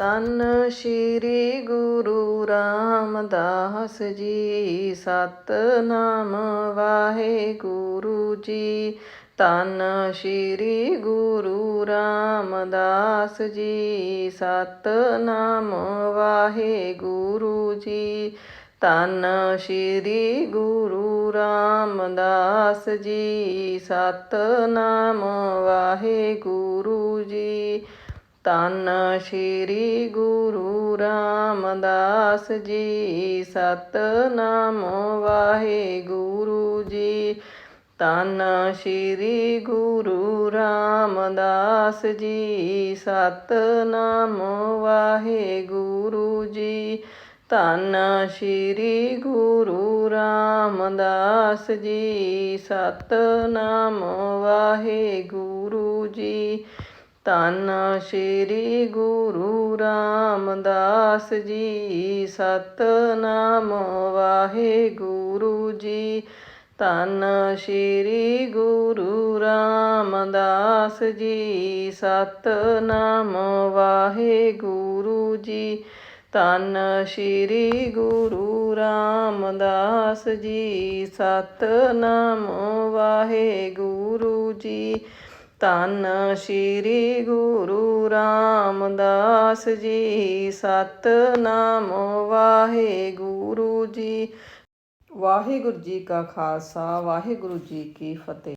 ਤਨ ਸ਼੍ਰੀ ਗੁਰੂ ਰਾਮਦਾਸ ਜੀ, ਸਤਨਾਮ ਵਾਹਿਗੁਰੂ ਜੀ। ਤਨ ਸ਼੍ਰੀ ਗੁਰੂ ਰਾਮਦਾਸ ਜੀ, ਸਤਨਾਮ ਵਾਹਿਗੁਰੂ ਜੀ। ਤਨ ਸ਼੍ਰੀ ਗੁਰੂ ਰਾਮਦਾਸ ਜੀ, ਸਤਨਾਮ ਵਾਹਿਗੁਰੂ ਜੀ। ਤਨ ਸ਼੍ਰੀ ਗੁਰੂ ਰਾਮਦਾਸ ਜੀ। ਸਤਨਾਮ ਵਾਹਿਗੁਰੂ ਜੀ। ਤਨ ਸ਼੍ਰੀ ਗੁਰੂ ਰਾਮਦਾਸ ਜੀ। ਸਤਨਾਮ ਵਾਹਿਗੁਰੂ ਜੀ। ਧੰਨ ਸ਼੍ਰੀ ਗੁਰੂ ਰਾਮਦਾਸ ਜੀ। ਸਤਨਾਮ ਵਾਹਿਗੁਰੂ ਜੀ। ਧੰਨ ਸ਼੍ਰੀ ਗੁਰੂ ਰਾਮਦਾਸ ਜੀ। ਸਤਨਾਮ ਵਾਹਿਗੁਰੂ ਜੀ। ਧੰਨ ਸ਼੍ਰੀ ਗੁਰੂ ਰਾਮਦਾਸ ਜੀ। ਸਤਨਾਮ ਵਾਹਿਗੁਰੂ ਜੀ। ਧੰਨ ਸ਼੍ਰੀ ਗੁਰੂ ਰਾਮਦਾਸ ਜੀ। ਸਤਨਾਮ ਵਾਹਿਗੁਰੂ ਜੀ। ਧੰਨ ਸ਼੍ਰੀ ਗੁਰੂ ਰਾਮਦਾਸ ਜੀ। ਸਤਨਾਮ ਵਾਹਿਗੁਰੂ ਜੀ। ਵਾਹਿਗੁਰੂ ਜੀ ਕਾ ਖਾਲਸਾ, ਵਾਹਿਗੁਰੂ ਜੀ ਕੀ ਫਤਿਹ।